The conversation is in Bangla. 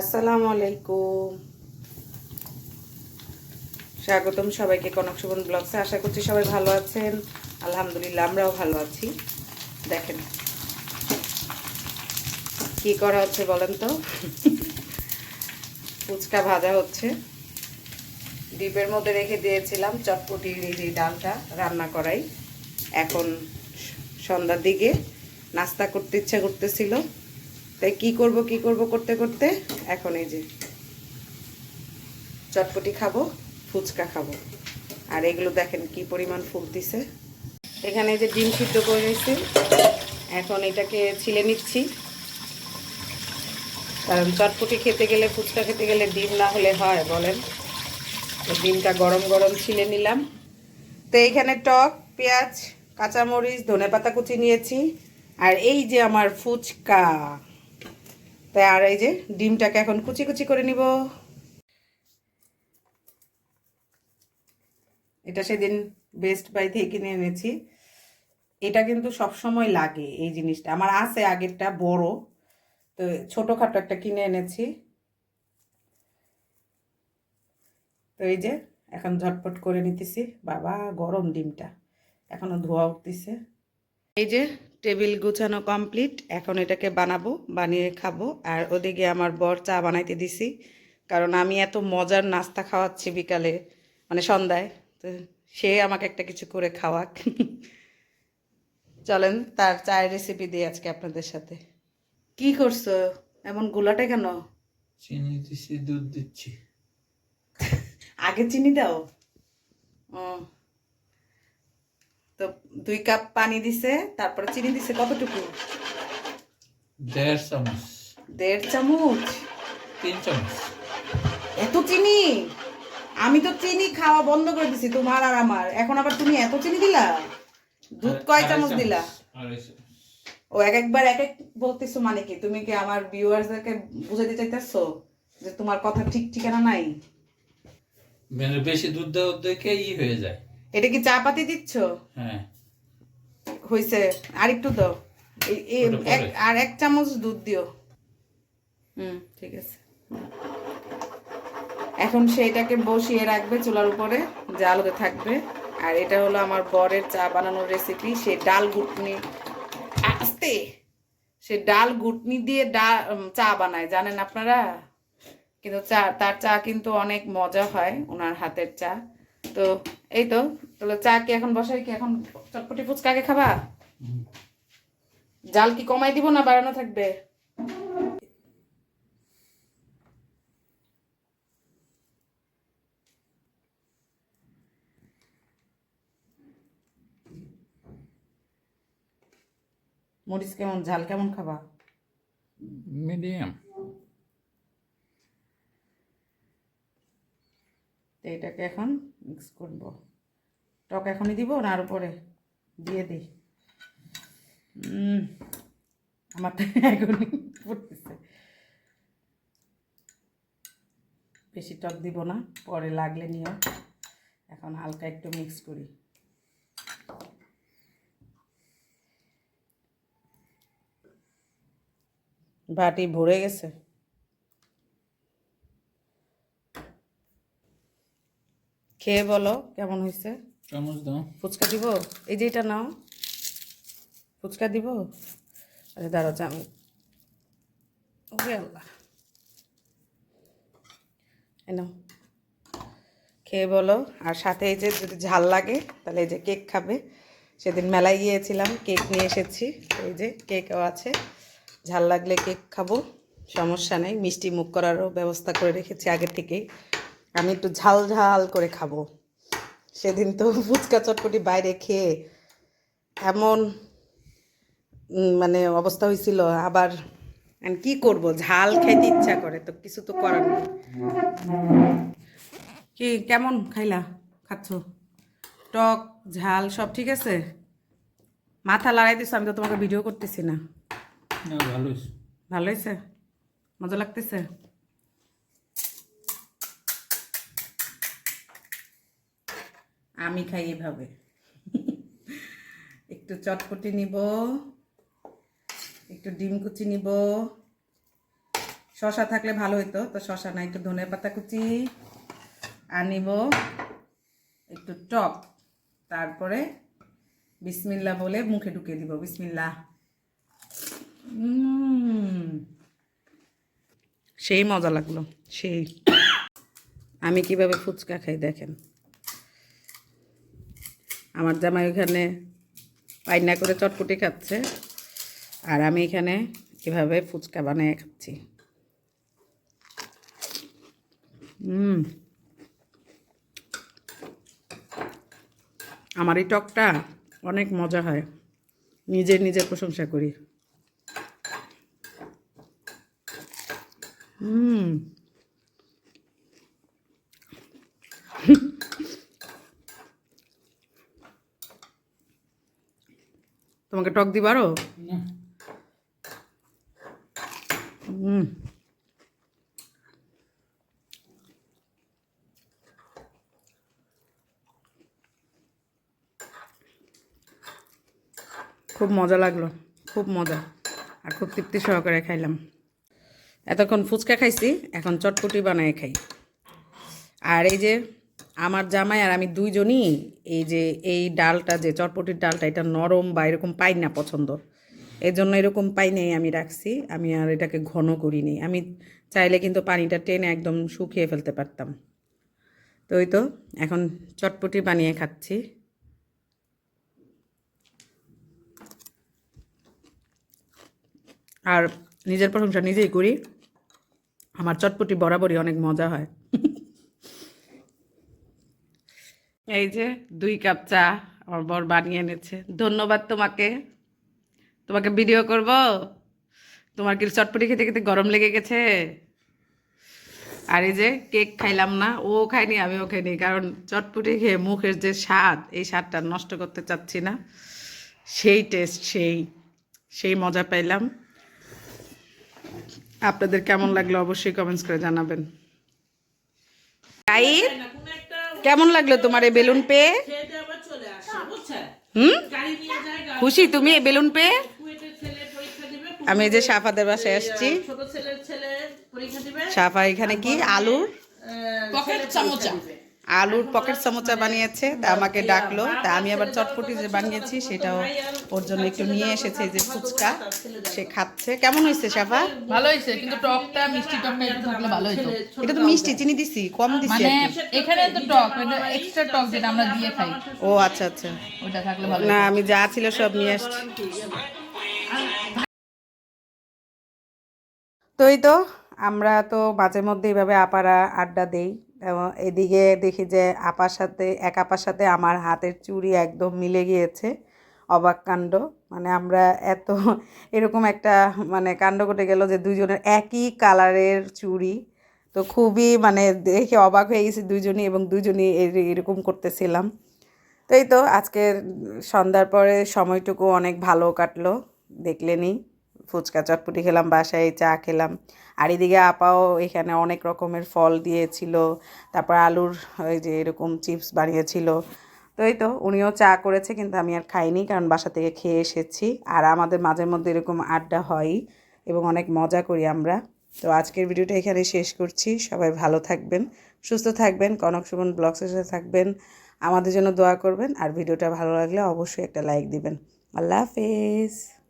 আসসালামু আলাইকুম। স্বাগতম সবাইকে কনক সুবন ব্লগসে আশা করছি সবাই ভালো আছেন। আলহামদুলিল্লাহ, আমরাও ভালো আছি। দেখেন, কি করা হচ্ছে বলেন তো? ফুচকা ভাজা হচ্ছে। ডিপের মধ্যে রেখে দিয়েছিলাম চটপটির এই ডালটা রান্না করাই। এখন সন্ধ্যার দিকে নাস্তা করতে ইচ্ছা করতেছিল। তাই কি করব কি করব করতে করতে? এখন এই যে চটপটি খাব, ফুচকা খাব। আর এগুলো দেখেন কি পরিমাণ ফুলতিছে এখানে যে ডিম সিদ্ধ করে নিয়েছি। এখন এটাকে ছিলে নিচ্ছি। কারণ চটপটি খেতে গেলে, ফুচকা খেতে গেলে ডিম না হলে হয়, বলেন। ডিমটা গরম গরম ছিলে নিলাম। তো এইখানে টক, পেঁয়াজ, কাঁচামরিচ ধনে পাতা কুচি নিয়েছি। আর এই যে আমার ফুচকা। তাই আর এই যে ডিমটাকে এখন কুচি কুচি করে নিব। এটা সেদিন বেস্ট বাই থেকে কিনে এনেছি। এটা কিন্তু সব সময় লাগে এই জিনিসটা। আমার আছে আগেরটা বড়, তো ছোটোখাটো একটা কিনে এনেছি। তো এই যে এখন ঝটপট করে নিতেছি। বাবা, গরম ডিমটা। এখনও ধোয়া উঠতেছে। এই যে টেবিল গুছানো কমপ্লিট। এখন এটাকে বানাবো বানিয়ে খাব। আর ওদিকে আমার বর চা বানাইতে দিছি কারণ আমি এত মজার নাস্তা খাওয়াচ্ছি বিকালে মানে সন্ধ্যায়। তো সে আমাকে একটা কিছু করে খাওয়াক। চলেন তার চায়ের রেসিপি দিই আজকে আপনাদের সাথে। কি করছ? এমন গোলাটা কেন? চিনি দিচ্ছি দুধ দিচ্ছি। আগে চিনি দাও ও তো দুই কাপ পানি দিছে তারপরে চিনি দিছে কতটুকু? দেড় চামচ। দেড় চামচ? তিন চামচ। এত চিনি? আমি তো চিনি খাওয়া বন্ধ করে দিছি তোমার আর আমার। এখন আবার তুমি এত চিনি দিলা? দুধ কয় চামচ দিলা? ও এক একবার এক এক বলতেছো মানে কি? তুমি কি আমার ভিউয়ার্সদেরকে বুঝাতে চাইতেছো যে তোমার কথা ঠিক ঠিকানা নাই? মানে বেশি দুধ দেওয়ার দেখে ই হয়ে যায়। এটা কি চা পাতি দিচ্ছ? হ্যাঁ। হইছে। আর একটু দাও আর এক চামচ দুধ দিও। হুম ঠিক আছে। এখন সেইটাকে বসিয়ে রাখবে চুলার উপরে জাল হতে থাকবে। আর এটা হলো আমার বরের চা বানানোর রেসিপি সে ডাল ঘুটনি আস্তে! সে ডাল ঘুটনি দিয়ে ডাল চা বানায় জানেন আপনারা? কিন্তু চা তার চা কিন্তু অনেক মজা হয় ওনার হাতের চা। তো এই তো, তাহলে চা কি এখন বসাই কি? এখন চটপটি ফুচকা আগে খাবা? জাল কি কমাই দিব না বাড়ানো থাকবে? মরিচ কেমন, ঝাল কেমন খাবা? মিডিয়াম। তো এটাকে এখন মিক্স করব। টক এখনই দিব না আর উপরে দিয়ে দিই। আমার তো এখনই পড়তেছে বেশি টক দিব না, পরে লাগলে নিয়ে এখন হালকা একটু মিক্স করি। বাটি ভরে গেছে? খেয়ে বলো কেমন হয়েছে? চামচ দাও। ফুচকা দিব? এই যে এটা নাও। ফুচকা দিব? আরে দাঁড়ো আমি ওরে আল্লাহ। নাও। খেয়ে বলো। আর সাথে এই যে যদি ঝাল লাগে তাহলে এই যে কেক খাবে। সেদিন মেলায় গিয়েছিলাম কেক নিয়ে এসেছি। এই যে কেকও আছে। ঝাল লাগলে কেক খাব সমস্যা নেই। মিষ্টি মুখ করারও ব্যবস্থা করে রেখেছি আগে থেকেই। আমি একটু ঝাল ঝাল করে খাব। সেদিন তো ফুচকা চটপটি বাইরে খেয়ে এমন মানে অবস্থা হয়েছিল। আবার আমি কি করব? ঝাল খাইতে ইচ্ছা করে তো কিছু তো করার নেই। কি কেমন খাইলা? খাচ্ছ? টক ঝাল সব ঠিক আছে? মাথা লড়াই দিছো আমি তো তোমাকে ভিডিও করতেছি না। না ভালো হয়েছে? মজা লাগতেছে? আমি খাই এভাবে। একটু চটপটি নিব, একটু ডিম কুচি নিব। শশা থাকলে ভালো হতো তো শশা না, একটু ধনে পাতা কুচি আনিব একটু টক। তারপরে বিসমিল্লা বলে মুখে ঢুকিয়ে দিব, বিসমিল্লা। সেই মজা লাগল, সেই। আমি কীভাবে ফুচকা খাই দেখেন। আমার জামাই ওখানে পাইনা করে চটপটি খাচ্ছে। আর আমি এখানে এভাবে ফুচকা বানিয়ে খাচ্ছি। হুম। আমার এই টকটা অনেক মজা হয়। নিজে নিজে প্রশংসা করি। হুম। তোমাকে টক দিবারও না। হুম খুব মজা লাগল খুব মজা। আর খুব তৃপ্তি সহকারে খাইলাম। এতক্ষণ ফুচকা খাইছি এখন চটপটি বানায় খাই। আর এই যে আমার জামাই আর আমি দুইজনই এই যে এই ডালটা যে চটপটির ডালটা, এটা নরম বা এরকম পাই না পছন্দ। এই জন্য এরকম পাই নেই আমি রাখছি। আমি আর এটাকে ঘন করিনি। আমি চাইলে কিন্তু পানিটা টেনে একদম শুকিয়ে ফেলতে পারতাম। তো ওই তো, এখন চটপটি বানিয়ে খাচ্ছি। আর নিজের প্রশংসা নিজেই করি। আমার চটপটি বরাবরই অনেক মজা হয়। এই যে দুই কাপ চা আমার বর বানিয়ে এনেছে। ধন্যবাদ তোমাকে। তোমাকে ভিডিও করব? তোমার কি চটপটি খেতে খেতে গরম লেগে গেছে? আর এই যে কেক খাইলাম না, ও খাইনি আমিও খাইনি, কারণ চটপটি খেয়ে মুখের যে স্বাদ, এই স্বাদটা নষ্ট করতে চাচ্ছি না। সেই টেস্ট সেই সেই মজা পাইলাম। আপনাদের কেমন লাগল অবশ্যই কমেন্টস করে জানাবেন। গাইড কেমন লাগল তোমার এই বেলুন পেয়ে? হুম? খুশি তুমি এই বেলুন পেয়ে? আমি এই যে সাফাদের বাসায় আসছি। ছোট ছেলের ছেলে পরীক্ষা দিবে। সাফা এখানে কি? আলু? পকেট চামচা। আলুর পকেট সমোচা বানিয়েছে তা আমাকে ডাকলো তা আমি আবার চটপটি যে বানিয়েছি সেটাও ওর জন্য একটু নিয়ে এসেছে যে ফুচকা সে খাচ্ছে। কেমন হয়েছে সাফা? ভালো হয়েছে কিন্তু টকটা মিষ্টি টকটা একটু থাকলে ভালো হতো এটা তো মিষ্টি চিনি দিছি কম দিছি মানে এখানে তো টক এটা এক্সট্রা টক যেটা আমরা দিয়ে খাই। ও আচ্ছা আচ্ছা। ওটা থাকলে ভালো না আমি যা ছিল সব নিয়ে আসছি। তো এই তো আমরা তো মাঝে মধ্যে এইভাবে আপারা আড্ডা দেই। এবং এদিকে দেখি যে আপার সাথে, এক আপার সাথে আমার হাতের চুড়ি একদম মিলে গিয়েছে। অবাক কাণ্ড। মানে আমরা এত এরকম একটা মানে কাণ্ড ঘটে গেল যে দুজনের একই কালারের চুড়ি। তো খুবই মানে দেখে অবাক হয়ে গেছি দুজনই এবং দুজনই এর- এরকম করতেছিলাম। তো এই তো আজকের সন্ধ্যার পরে সময়টুকু অনেক ভালো কাটলো দেখলেনি ফুচকা চটপটি খেলাম, বাসায় চা খেলাম। আর এদিকে আপাও এখানে অনেক রকমের ফল দিয়েছিল, তারপর আলুর ওই যে এরকম চিপস বানিয়েছিল। তো এই তো, উনিও চা করেছে কিন্তু আমি আর খাইনি কারণ বাসা থেকে খেয়ে এসেছি। আর আমাদের মাঝে মধ্যে এরকম আড্ডা হয়ই এবং অনেক মজা করি আমরা। তো আজকের ভিডিওটা এখানে শেষ করছি। সবাই ভালো থাকবেন, সুস্থ থাকবেন, কনক সুমন ব্লগসের সাথে থাকবেন, আমাদের জন্য দোয়া করবেন। আর ভিডিওটা ভালো লাগলে অবশ্যই একটা লাইক দিবেন। আল্লাহ হাফেজ।